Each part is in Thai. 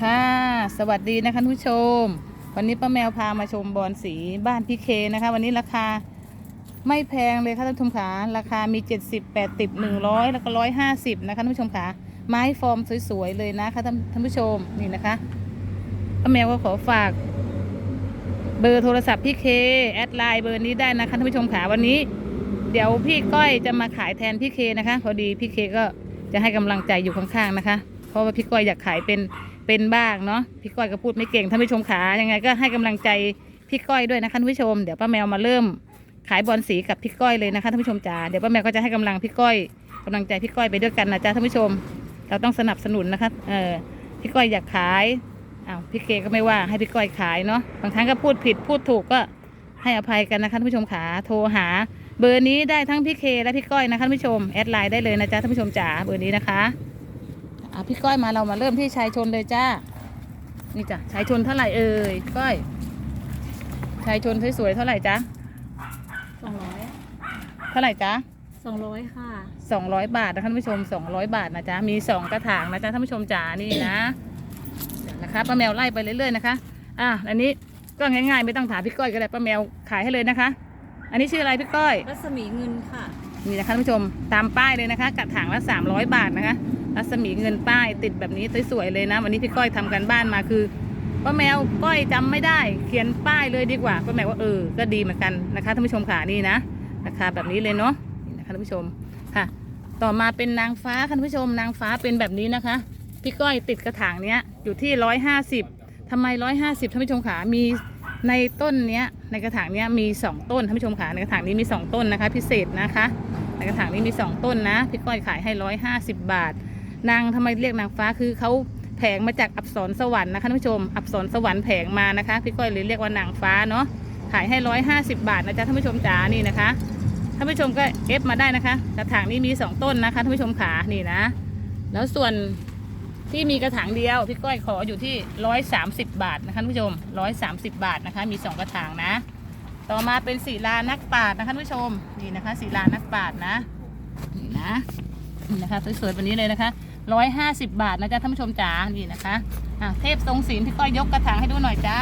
ค่ะ สวัสดีนะคะท่านผู้ชม วันนี้ป้าแมวพามาชมบอลสีบ้านพี่เคนะคะ วันนี้ราคาไม่แพงเลยค่ะท่านผู้ชมขาราคามี 70 80 100 แล้วก็ 150 นะคะท่านผู้ชมขาไม้ฟอร์มสวยๆเลยนะคะท่านท่านผู้ชมนี่นะคะป้าแมวก็ขอฝาก เบอร์โทรศัพท์พี่เคแอดไลน์เบอร์นี้ได้นะคะท่านผู้ชมขาวันนี้ เดี๋ยวพี่ก้อยจะมาขายแทนพี่เคนะคะ พอดีพี่เคก็จะให้กำลังใจอยู่ข้างๆนะคะ ราะว่าพี่ก้อยอยากขายเป็นเป็นบ้างเนาะพี่ก้อยก็พูดไม่เก่งท่านผู้ชมขายังไงก็ให้กำลังใจพี่ก้อยด้วยนะคะท่านผู้ชมเดี๋ยวป้าแมวมาเริ่มขายบอลสีกับพี่ก้อยเลยนะคะท่านผู้ชมจ๋าเดี๋ยวป้าแมวก็จะให้กำลังพี่ก้อยกำลังใจพี่ก้อยไปด้วยกันนะจ๊ะท่านผู้ชม เราต้องสนับสนุนนะคะเออพี่ก้อยอยากขายอ้าวพี่เคก็ไม่ว่าให้พี่ก้อยขายเนาะบางครั้งก็พูดผิดพูดถูกก็ให้อภัยกันนะคะท่านผู้ชมขาโทรหา เบอร์นี้ได้ทั้งพี่เคและพี่ก้อยนะคะท่านผู้ชมแอดไลน์ได้เลยนะจ๊ะท่านผู้ชมจ๋าเบอร์นี้นะคะ อะพี่ก้อยมาเรามาเริ่มที่ชายชนเลยจ้า นี่จ้ะชายชนเท่าไหร่เอ่ยพี่ก้อย ชายชนสวยๆเท่าไหร่จ๊ะสองร้อยเท่าไหร่จ๊ะสองร้อยค่ะสองร้อยบาทนะคะท่านผู้ชมสองร้อยบาทนะจ๊ะมีสองกระถางนะจ๊ะท่านผู้ชมจ๋านี่นะเดี๋ยวนะคะป้าแมวไล่ไปเรื่อยๆนะคะอะอันนี้ก็ง่ายๆไม่ต้องถามพี่ก้อยก็ได้ป้าแมวขายให้เลยนะคะ อันนี้ชื่ออะไรพี่ก้อยรัศมีเงินค่ะนี่นะคะท่านผู้ชมตามป้ายเลยนะคะ กระถางละ300บาทนะคะ รัศมีเงินป้ายติดแบบนี้สวยๆเลยนะ วันนี้พี่ก้อยทำกันบ้านมาคือป้าแมวก้อยจำไม่ได้ เขียนป้ายเลยดีกว่าป้าแมวว่าเออก็ดีเหมือนกันนะคะท่านผู้ชมค่ะนี่นะราคาแบบนี้เลยเนาะนี่นะคะท่านผู้ชมค่ะ ต่อมาเป็นนางฟ้าค่ะท่านผู้ชม นางฟ้าเป็นแบบนี้นะคะ พี่ก้อยติดกระถางเนี้ยอยู่ที่ร้อยห้าสิบทำไมร้อยห้าสิบท่านผู้ชมขามีในต้นเนี้ยในกระถางเนี้ยมีสองต้นท่านผู้ชมขาในกระถางนี้มีสองต้นนะคะ พิเศษนะคะในกระถางนี้มีสองต้นนะพี่ก้อยขายให้ร้อยห้าสิบบาท นางทำไมเรียกนางฟ้าคือเขาแผงมาจากอับสรสวรรค์นะคะท่านผู้ชม อับสรสวรรค์แผงมานะคะ พี่ก้อยเลยเรียกว่านางฟ้าเนาะขายให้ร้อยห้าสิบบาทนะจ๊ะท่านผู้ชมจ๋านี่นะคะท่านผู้ชมก็เอฟมาได้นะคะ กระถางนี้มีสองต้นนะคะท่านผู้ชมขานี่นะ แล้วส่วนที่มีกระถางเดียวพี่ก้อยขออยู่ที่ร้อยสามสิบบาทนะคะท่านผู้ชมร้อยสามสิบบาทนะคะ มีสองกระถางนะ ต่อมาเป็นศิลานักปาชญ์นะคะท่านผู้ชมนี่นะคะศิลานักปาชญ์นะนี่นะนี่นะคะสวยๆแบบนี้เลยนะคะ ร้อยห้าสิบบาทนะจ๊ะท่านผู้ชมจ๋านี่นะคะอะเทพทรงศิลป์พี่ก้อยยกกระถางให้ดูหน่อยจ้า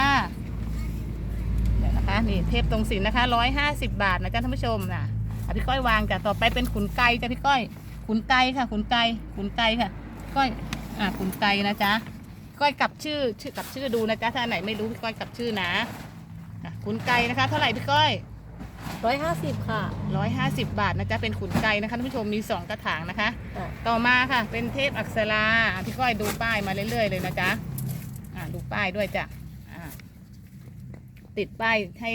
เดี๋ยวนะคะนี่เทพทรงศิลป์นะคะร้อยห้าสิบบาทนะจ๊ะท่านผู้ชมนะอะพี่ก้อยวางจ้ะต่อไปเป็นขุนไก่จ้ะพี่ก้อย ขุนไก่ค่ะ ขุนไก่ขุนไก่ค่ะก้อยอะขุนไก่นะจ๊ะก้อยกลับชื่อชื่อกลับชื่อดูนะจ๊ะถ้าไหนไม่รู้พี่ก้อยกลับชื่อนะอะขุนไก่นะคะ เท่าไหร่พี่ก้อย ร้อยห้าสิบค่ะร้อยห้าสิบบาทนะจ๊ะเป็นขุนไก่นะคะท่านผู้ชมมีสองกระถางนะคะ อะ ต่อมาค่ะ เป็นเทพอักษราอะพี่ก้อยดูป้ายมาเรื่อยๆเลยนะจ๊ะอะดูป้ายด้วยจ้ะอะติดป้ายให้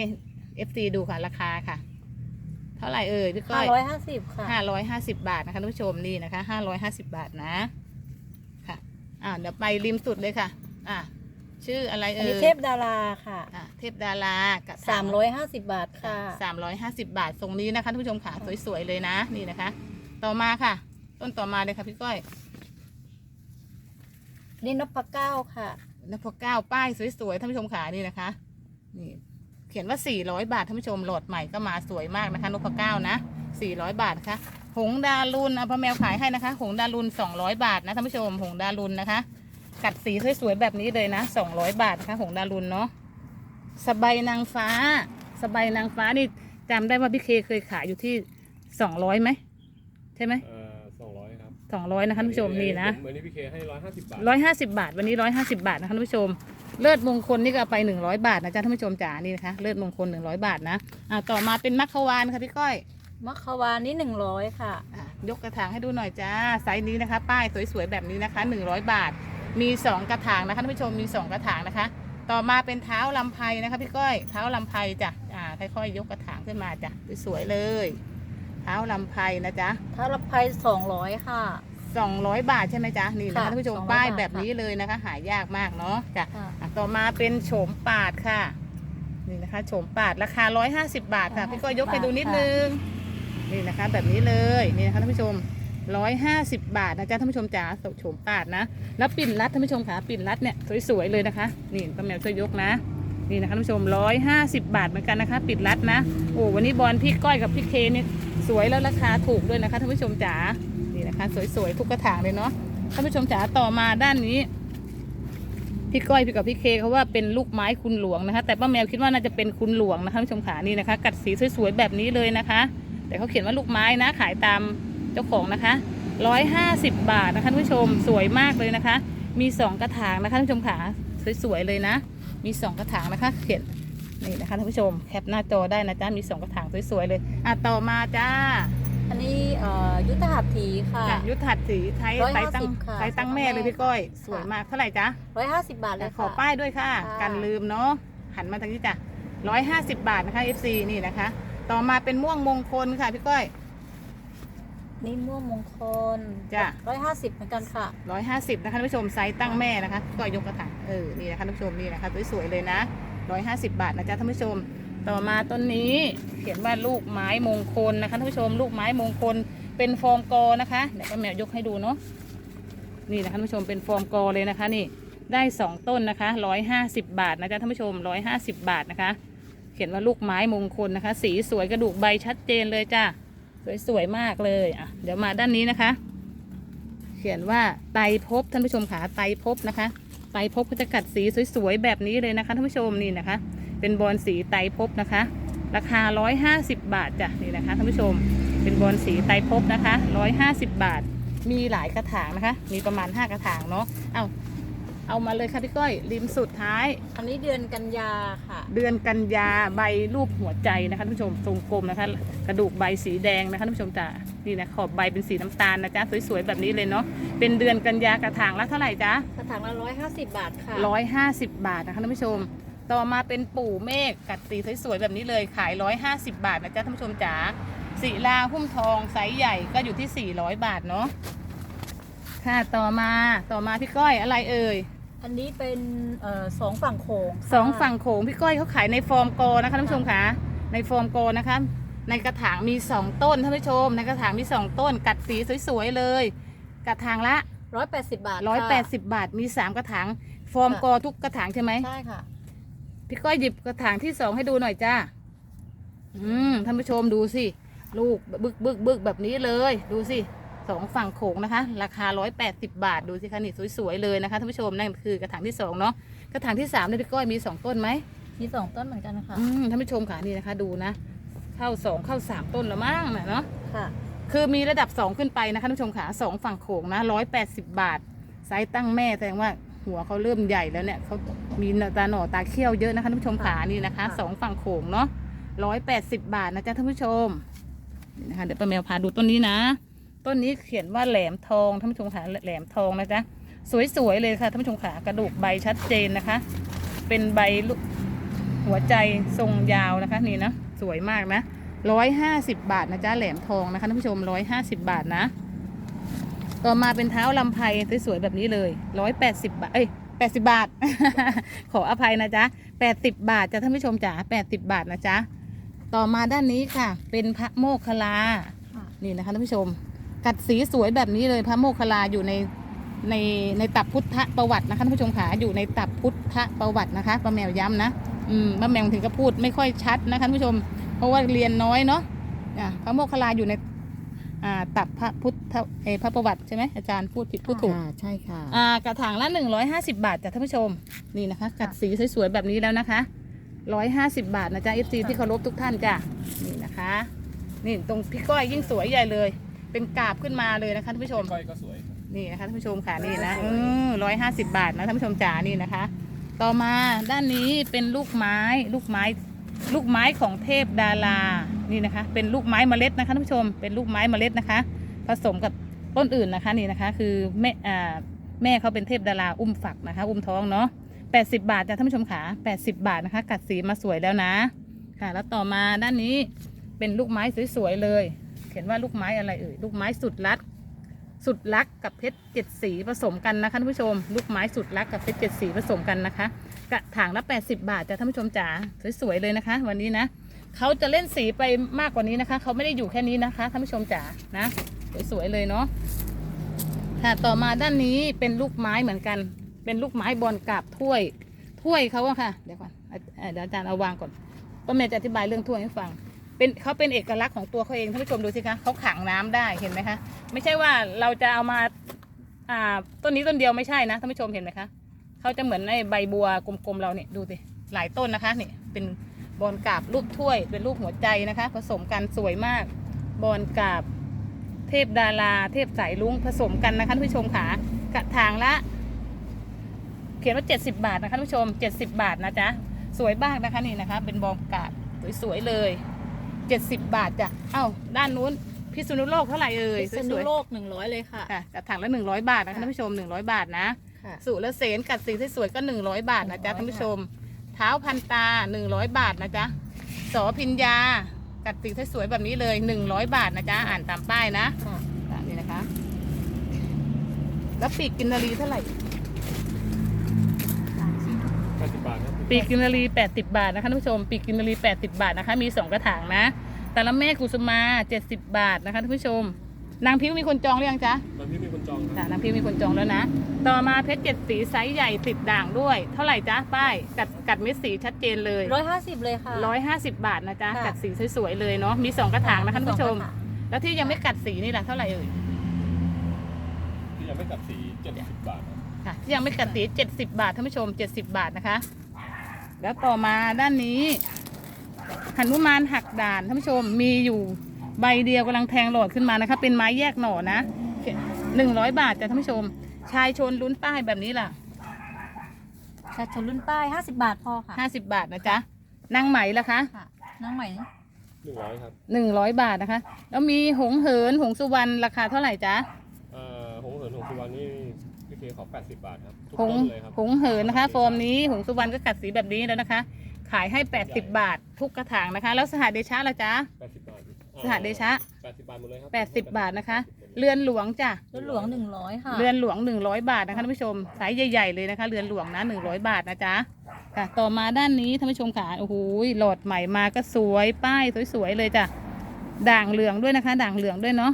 เอฟซีดูค่ะราคาค่ะ เท่าไหร่เอ่ยพี่ก้ห้าอย ร้อยห้าสิบค่ะ ห้าร้อยห้าสิบบาทนะคะท่านผู้ชมนี่นะคะห้าร้อยห้าสิบบาทนะ ค่ะ อ่าเดี๋ยวไปริมสุดเลยค่ะ อ่า ชื่ออะไรอันเอ่นี้ยเทพดาราค่ะอ่าเทพดารากระถงสามร้อยห้าสิบบาทค่ะ สามร้อยห้าสิบบาททรงนี้นะคะท่านผู้ชมค่ะสวยๆเลยนะนี่นะคะ ต่อมาค่ะ ต้นต่อมาเลยค่ะพี่ก้อยนี่นพเก้าค่ะ นพเก้าป้ายสวยๆท่านผู้ชมขานี่นะคะนี่เขียนว่า400บาทท่านผู้ชมโหลดใหม่ก็มาสวยมากนะคะนพเก้านะ400บาทนะคะหงดารุนเอาพ่อแมวขายให้นะคะ หงดารุน200บาทนะท่านผู้ชมหงดารุนนะคะ กัดสีสวยๆแบบนี้เลยนะ200บาทนะคะหงดารุนเนาะสบายนางฟ้า สบายนางฟ้านี่จำได้ว่าพี่เคเคยขายอยู่ที่200ไหมใช่ไหมเอ่อสองร้อยครับ200นะคะท่านผู้ชมนี่นะเหมือนที่พี่เคให้ร้อยห้าสิบบาทร้อยห้าสิบาท วันนี้ร้อยห้าสิบาทนะคะท่านผู้ชม เลิศมงคลนี่ก็เอาไปหนึ่งร้อยบาทนะจ๊ะท่านผู้ชมจ๋านี่นะคะเลิศมงคลหนึ่งร้อยบาทนะอ่าต่อมาเป็นมัคควานค่ะพี่ก้อยมัคควานนี่หนึ่งร้อยค่ะอะยกกระถางให้ดูหน่อยจ้าไซส์นี้นะคะ ป้ายสวยๆแบบนี้นะคะหนึ่งร้อยบาท มีสองกระถางนะคะท่านผู้ชมมีสองกระถางนะคะ ต่อมาเป็นเท้าลำไพนะคะพี่ก้อยเท้าลำไพจ้ะอ่าค่อยๆยกกระถางขึ้นมาจ้ะสวยๆเลย เท้าลำไพนะจ๊ะถ้ารับไพสองร้อยค่ะสองร้อยบาทใช่ไหมจ๊ะนี่นะคะค่ะท่านผู้ชม200ป้ายบาทแบบนี้เลยนะคะ หายากมากเนาะจ้ะค่ะ อะต่อมาเป็นโฉมปาดค่ะนี่นะคะโฉมปาดราคา 150 บาทค่ะพี่ก็ยกให้ดูนิดนึงนี่นะคะ แบบนี้เลยนี่นะคะท่านผู้ชม 150 บาทนะจ๊ะท่านผู้ชมจ๋าโฉมปาดนะ แล้วปิ่นรัดท่านผู้ชมค่ะปิ่นรัดเนี่ยสวยๆเลยนะคะ นี่ป้าแมวช่วยยกนะนี่นะคะท่านผู้ชม 150 บาทเหมือนกันนะคะ ปิ่นรัดนะ โอ้วันนี้บอลพี่ก้อยกับพี่เคเนี่ยสวยแล้วราคาถูกด้วยนะคะท่านผู้ชมจ๋า นี่นะคะ สวยๆทุกกระถางเลยเนาะ ท่านผู้ชมจ๋าต่อมาด้านนี้ พี่ก้อยพี่กับพี่เคเขาว่าเป็นลูกไม้คุณหลวงนะคะ แต่ป้าแมวคิดว่าน่าจะเป็นคุณหลวงนะคะท่านผู้ชมขานี่นะคะ กัดสีสวยๆแบบนี้เลยนะคะ แต่เขาเขียนว่าลูกไม้นะขายตาม จ้าของนะคะร้อยห้าสิบบาทนะคะท่านผู้ชมสวยมากเลยนะคะ มีสองกระถางนะคะท่านผู้ชมขาสวยๆเลยนะ มีสองกระถางนะคะเขียนนี่นะคะท่านผู้ชมแคปหน้าจอได้นะจ๊ะมีสองกระถางสวยๆเลยอะต่อมาจ้าอันนี้เอ่อยุทธหัตถีค่ะจ้ะยุทธหัดสีไทยร้อยไทห้ายตั้งสิบค่ะไทยตั้งแม่เลยพี่ก้อย สวยมากเท่าไหร่จ๊ะร้อยห้าสิบบาทเลยขอค่ะป้ายด้วยค่ะค่ะ กันลืมเนาะหันมาทางนี้จ้ะร้อยห้าสิบบาทนะคะ FC นี่นะคะ ต่อมาเป็นม่วงมงคลค่ะพี่ก้อย นี่ม่วงมงคลจ้ะ ร้อยห้าสิบเหมือนกันค่ะ ร้อยห้าสิบนะคะท่านผู้ชมไซส์ตั้งแม่นะคะพี่ก้อยยกกระถางเออนี่นะคะท่านผู้ชมนี่นะคะสวยๆเลยนะร้อยห้าสิบบาทนะจ๊ะท่านผู้ชม ต่อมาต้นนี้เขียนว่าลูกไม้มงคลนะคะท่านผู้ชม ลูกไม้มงคลเป็นฟอร์มกอนะคะเดี๋ยวป้าแมวยกให้ดูเนาะนี่นะคะท่านผู้ชมเป็นฟอร์มกอเลยนะคะ นี่ได้สองต้นนะคะร้อยห้าสิบบาทนะจ๊ะท่านผู้ชมร้อยห้าสิบบาทนะคะ เขียนว่าลูกไม้มงคลนะคะ สีสวยกระดูกใบชัดเจนเลยจ้า สวยๆมากเลยอะเดี๋ยวมาด้านนี้นะคะ เขียนว่าไตรภพท่านผู้ชมขาไตรภพนะคะ ไตรภพก็จะกัดสีสวยๆแบบนี้เลยนะคะท่านผู้ชมนี่นะคะ เป็นบอลสีไตรภพนะคะ ราคา 150 บาทจ้ะนี่นะคะท่านผู้ชม เป็นบอลสีไตรภพนะคะ 150 บาท มีหลายกระถางนะคะ มีประมาณ 5 กระถางเนาะเอา เอามาเลยค่ะพี่ก้อย ริมสุดท้าย อันนี้เดือนกันยาค่ะ เดือนกันยาใบรูปหัวใจนะคะท่านผู้ชมทรงกลมนะคะ กระดูกใบสีแดงนะคะท่านผู้ชมจ้ะนี่นะขอบใบเป็นสีน้ำตาลนะจ๊ะสวยๆแบบนี้เลยเนาะเป็นเดือนกันยากระถางละเท่าไหร่จ๊ะกระถางละร้อยห้าสิบบาทค่ะร้อยห้าสิบบาทนะคะท่านผู้ชม ต่อมาเป็นปู่เมฆกัดสีสวยๆแบบนี้เลยขายร้อยห้าสิบบาทนะจ๊ะท่านผู้ชมจ๋าสีลาหุ้มทองไซส์ใหญ่ก็อยู่ที่สี่ร้อยบาทเนาะค่ะต่อมาต่อมาพี่ก้อยอะไรเอ่ย อันนี้เป็นเอ่อสองฝั่งโขงค่ะสองฝั่งโขงพี่ก้อยเขาขายในฟอร์มโกนะคะท่านผู้ชมคะในฟอร์มโกนะคะ ในกระถางมีสองต้นท่านผู้ชม ในกระถางมีสองต้น กัดสีสวยๆเลย กระถางละร้อยแปดสิบบาทร้อยแปดสิค่ะบบาทมีสามกระถางฟอร์มโกทุกกระถางใช่ไหมใช่ค่ะพี่ก้อยหยิบกระถางที่สองให้ดูหน่อยจ้าอืมท่านผู้ชมดูสิลูกบึกบึกบึกแบบนี้เลย ดูสิ สองฝั่งโขงนะคะ ราคาร้อยแปดสิบาท ดูสิคะนี่สวยๆเลยนะคะท่านผู้ชมนั่นคือกระถางที่สองเนาะกระถางที่สามเนี่ยพี่ก้อยมีสองต้นไหมมีสองต้นเหมือนกันนะคะอืมท่านผู้ชมค่ะนี่นะคะ ดูนะ เข้าสองเข้าสามต้นละมั้งนะเนาะค่ะ คือมีระดับสองขึ้นไปนะคะท่านผู้ชมค่ะสองฝั่งโขงนะร้อยแปดสิบาทไซส์ตั้งแม่แสดงว่าหัวเขาเริ่มใหญ่แล้วเนี่ยเขามีตาหน่อตาเขี้ยวเยอะนะคะท่านผู้ชมขานี่นะคะค่ะสองฝั่งโขงเนาะร้อยแปดสิบาทนะจ๊ะท่านผู้ชมนี่นะคะเดี๋ยวป้าแมวพาดูต้นนี้นะ ต้นนี้เขียนว่าแหลมทองท่านผู้ชมขาแหลมทองนะจ๊ะสวยๆเลยค่ะท่านผู้ชมขากระดูกใบชัดเจนนะคะ เป็นใบลูกหัวใจทรงยาวนะคะนี่นะสวยมากนะร้อยห้าสิบบาทนะจ๊ะแหลมทองนะคะท่านผู้ชมร้อยห้าสิบบาทนะ ต่อมาเป็นเท้าลำไพสวยๆแบบนี้เลยร้อยแปดสิบบาทเอ้ยแปดสิบาท ขออภัยนะจ๊ะแปดสิบบาทจ้ะท่านผู้ชมจ๋าแปดสิบาทนะจ๊ะต่อมาด้านนี้ค่ะ เป็นพระโมคคัลลาค่ะนี่นะคะท่านผู้ชม กัดสีสวยแบบนี้เลยพระโมคคัลลาอยู่ในในในตับพุทธประวัตินะคะท่านผู้ชมขาอยู่ในตับพุทธประวัตินะคะป้าแมวย้ำนะอืมป้าแมวถึงก็พูดไม่ค่อยชัดนะคะท่านผู้ชม เพราะว่าเรียนน้อยเนาะอะพระโมคคัลลาอยู่ในอ่าตับพระพุทธเอยพระประวัติใช่ไหมอาจารย์พูดผิดพูดถูกใช่ค่ะอ่ากระถางละ150บาทจ้ะท่านผู้ชมนี่นะคะ กัดสีสวยๆแบบนี้แล้วนะคะ150บาทนะจ๊ะ FC ที่เคารพทุกท่านจ้ะนี่นะคะ นี่ตรงพี่ก้อยยิ่งสวยใหญ่เลย เป็นกาบขึ้นมาเลยนะคะท่านผู้ชม ก้อยก็สวยครับนี่นะคะท่านผู้ชมค่ะนี่นะร้อยห้าสิบบาทนะท่านผู้ชมจ๋านี่นะคะ ต่อมาด้านนี้เป็นลูกไม้ ลูกไม้ ลูกไม้ของเทพดารานี่นะคะ เป็นลูกไม้เมล็ดนะคะท่านผู้ชม เป็นลูกไม้เมล็ดนะคะ ผสมกับต้นอื่นนะคะนี่นะคะ คือแม่อ่าแม่เขาเป็นเทพดาราอุ้มฝักนะคะ อุ้มท้องเนาะแปดสิบาทจ้ะท่านผู้ชมขาแปดสิบาทนะคะ กัดสีมาสวยแล้วนะ ค่ะ แล้วต่อมาด้านนี้เป็นลูกไม้สวยๆเลยเขียนว่าลูกไม้อะไรเอ่ยลูกไม้สุดรัดสุดรักกับเพชรเจ็ดสีผสมกันนะคะท่านผู้ชม ลูกไม้สุดรักกับเพชรเจ็ดสีผสมกันนะคะ กระถางละ80บาทจ้ะท่านผู้ชมจ๋าสวยๆเลยนะคะ วันนี้นะเขาจะเล่นสีไปมากกว่านี้นะคะเขาไม่ได้อยู่แค่นี้นะคะท่านผู้ชมจ๋านะสวยๆเลยเนาะค่ะต่อมาด้านนี้เป็นลูกไม้เหมือนกัน เป็นลูกไม้บอลกาบถ้วย ถ้วยเขาอะค่ะ เดี๋ยวก่อนอะอะเดี๋ยวอาจารย์เอาวางก่อนป้าเมย์จะอธิบายเรื่องถ้วยให้ฟัง เป็นเขาเป็นเอกลักษณ์ของตัวเขาเองท่านผู้ชมดูสิคะเขาขังน้ำได้เห็นไหมคะ ไม่ใช่ว่าเราจะเอามาอ่าต้นนี้ต้นเดียวไม่ใช่นะท่านผู้ชมเห็นไหมคะเขาจะเหมือนไอ้ใบบัวกลมๆเราเนี่ยดูสิหลายต้นนะคะนี่เป็นบอลกาบรูปถ้วยเป็นรูปหัวใจนะคะ ผสมกันสวยมากบอลกาบเทพดารา เทพสายลุงผสมกันนะคะท่านผู้ชมค่ะกระถางละ เขียนว่า 70 บาทนะคะท่านผู้ชม 70 บาทนะจ๊ะสวยมากนะคะนี่นะคะ เป็นบอลกาบสวยๆเลย 70 บาทจ้ะเอ้าด้านนู้นพิษณุโลกเท่าไหร่เอ่ยพิษสณุวยโลกหนึ่งร้อยเลยค่ะๆค่ะกระถางละ100บาทนะคะท่านผู้ชม100บาทนะ ค่ะ สุรเสนกัดสีสวยๆก็100บาทนะจ๊ะ100ท่านผู้ชม เท้าพันตา100บาทนะจ๊ะสอพิญญากัดสีสวยๆแบบนี้เลย100บาทนะจ๊ะอ่านตามป้ายนะค่ะอะนี่นะคะ แล้วปีกกินนารีเท่าไหร่ แปดสิบบาทครับปีกกินนารี80 บาทนะคะท่านผู้ชม ปีกกินนารี80 บาทนะคะ มี 2 กระถางนะแต่ละแม่กุสุมา 70 บาทนะคะท่านผู้ชม นางพิ้วมีคนจองหรือยังจ๊ะตอนนี้มีคนจองคค่ะรับนางพิ้วมีคนจองแล้วนะ ต่อมาเพชรเจ็ดสีไซส์ใหญ่ติดด่างด้วย เท่าไหร่จ๊ะป้ายกัดกัดเม็ดสีชัดเจนเลย ร้อยห้าสิบเลยค่ะ150บาทนะจ๊ะ ค่ะ กัดสีสวยๆเลยเนาะ มี2กระถางนะคะท่านผู้ชม สองกระถางแล้วที่ยังไม่กัดสีนี่ล่ะเท่าไหร่เอ่ย ที่ยังไม่กัดสีเจ็ดสิบบาทครับ ค่ะที่ยังไม่กัดสี70 บาทท่านผู้ชม 70 บาทนะคะ แล้วต่อมาด้านนี้หนุมานหักด่านท่านผู้ชมมีอยู่ใบเดียวกำลังแทงหลอดขึ้นมานะคะ เป็นไม้แยกหน่อนะหนึ่งร้อยบาทจ้ะท่านผู้ชม ชายชนลุ้นป้ายแบบนี้ล่ะชาชนรุ่นป้ายห้าสิบบาทพอค่ะห้าสิบบาทนะจ๊ะนางไหมล่ะคะค่ะน้องใหม่หนึ่งร้อยครับหนึ่งร้อยบาทนะคะ แล้วมีหงเหินหงสุวรรณราคาเท่าไหร่จ๊ะเอ่อห งเหินหงสุวรรณนี่พี่เคขอแปดสิบบาทครับทุกหงต้นเลยครับ หงเหินนะคะฟอร์มนี้หงสุวรรณก็กัดสีแบบนี้แล้วนะคะ ขายให้ 80 บาททุกกระถางนะคะ แล้วสหเดชะล่ะจ๊ะแปดสิบบาทสหเดชะแปดสิบบาทหมดเลยครั80 บาทนะคะ เรือนหลวงจ้ะรุ่นหลวงหนึ่งร้อยค่ะ เรือนหลวง 100 บาทนะคะท่านผู้ชมไซส์ใหญ่ ๆ เลยนะคะ เรือนหลวงนะ 100 บาทนะจ๊ะค่ะต่อมาด้านนี้ท่านผู้ชมค่ะโอ้โหหลอดใหม่มาก็สวยป้ายสวยๆเลยจ้ะด่างเหลืองด้วยนะคะ ด่างเหลืองด้วยเนาะ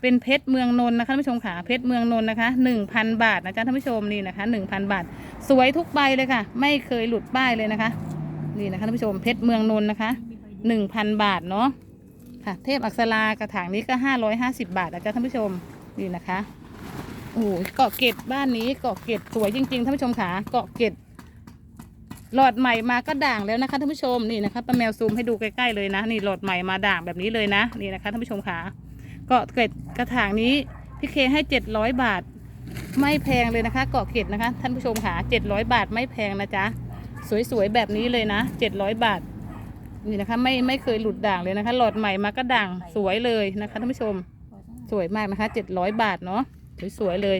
เป็นเพชรเมืองนนท์นะคะท่านผู้ชมค่ะเพชรเมืองนนท์นะคะ1,000 บาทนะจ๊ะท่านผู้ชมนี่นะคะ 1,000 บาท สวยทุกใบเลยค่ะ ไม่เคยหลุดป้ายเลยนะคะ นี่นะคะท่านผู้ชมเพชรเมืองนนท์นะคะ1,000 บาทเนาะค่ะ เทพอักษรากระถางนี้ก็ 550 บาทนะจ๊ะท่านผู้ชมนี่นะคะโอ้โหเกาะเกร็ดบ้านนี้เกาะเกร็ดสวยจริงๆท่านผู้ชมค่ะเกาะเกร็ดหลอดใหม่มาก็ด่างแล้วนะคะท่านผู้ชมนี่นะคะป้าแมวซูมให้ดูใกล้ๆเลยนะ นี่หลอดใหม่มาด่างแบบนี้เลยนะ นี่นะคะท่านผู้ชมค่ะ เกาะเกร็ดกระถางนี้พี่เคให้เจ็ดร้อยบาท ไม่แพงเลยนะคะเกาะเกร็ดนะคะ ท่านผู้ชมค่ะเจ็ดร้อยบาทไม่แพงนะจ๊ะสวยๆแบบนี้เลยนะเจ็ดร้อยบาทนี่นะคะไม่ไม่เคยหลุดด่างเลยนะคะ หลอดใหม่มาก็ด่างสวยเลยนะคะท่านผู้ชมสวยมากนะคะเจ็ดร้อยบาทเนาะสวยๆเลย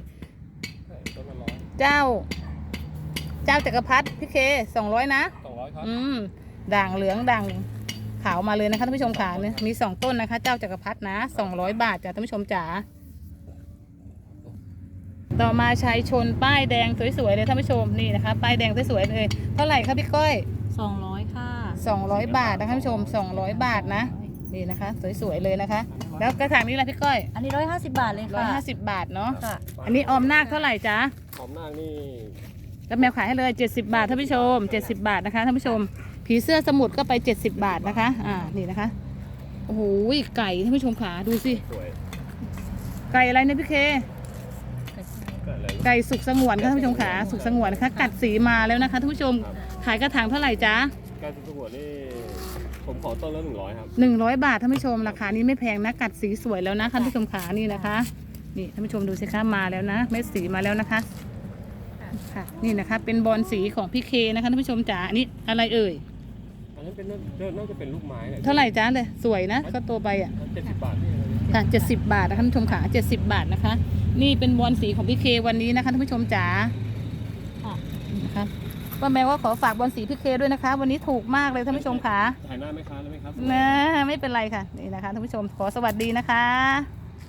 ใช่ต้นละร้อยเจ้า เจ้าจักรพรรดิพี่เคสองร้อยนะสองร้อยครับอืมด่างเหลืองด่าง ขาวมาเลยนะคะท่านผู้ชมขาเนี่ยมีสองต้นนะคะ เจ้าจักรพรรดินะสองร้อยบาทจ้ะท่านผู้ชมจ๋าต่อมาชายชนป้ายแดงสวยๆเลยท่านผู้ชมนี่นะคะ ป้ายแดงสวยๆเลยเท่าไหร่คะพี่ก้อยสองร้อยค่ะสองร้อยบาทนะคะท่านผู้ชมสองร้อยบาทนะนี่นะคะ สวยๆเลยนะคะ แล้วกระถางนี้ล่ะพี่ก้อย อันนี้ร้อยห้าสิบบาทเลยร้อยค่ะห้าสิบบาทเนาะค่ะอันนี้ออมนาคเท่าไหร่จ๊ะหอมนางนี่แล้วแมวขายให้เลย 70 บาทท่านผู้ชม 70 บาทนะคะท่านผู้ชม ผีเสื้อสมุทรก็ไป 70 บาทนะคะ อ่า นี่นะคะ โอ้โห ไก่ท่านผู้ชมขาดูสิ สวยไก่อะไรเนี่ยพี่เคเกิดอะไรไก่สุกสงวนค่ะท่านผู้ชมขาสุกสงวนนะคะ กัดสีมาแล้วนะคะท่านผู้ชม ขายกระถางเท่าไหร่จ๊ะ การสุขหัวนี่ผมขอต้นละหนึ่งร้อยครับ 100 บาทท่านผู้ชมราคานี้ไม่แพงนะกัดสีสวยแล้วนะท่านผู้ชมขานี่นะคะนี่ท่านผู้ชมดูสิคะมาแล้วนะ เม็ดสีมาแล้วนะคะค่ะนี่นะคะ เป็นบอลสีของพี่เคนะคะท่านผู้ชมจ๋าอันนี้อะไรเอ่ย อันนั้นเป็นน่าน่าจะเป็นลูกไม้นี่ยเท่าไหร่จ้าเลยสวยนะก็ตัวใบอะเจ็ดสิบบาทนี่ค่ะเจ็ดสิบบาทนะคะท่านผู้ชมค่ะเจ็ดสิบบาทนะคะ นี่เป็นบอลสีของพี่เควันนี้นะคะท่านผู้ชมจ๋าค่ะนี่นะคะป้าแมวก็ขอฝากบอลสีพี่เคด้วยนะคะ วันนี้ถูกมากเลยท่านผู้ชมค่ะถ่ายหน้าไหมคะแล้วไหมครับนะไม่เป็นไรค่ะนี่นะคะท่านผู้ชมขอสวัสดีนะคะ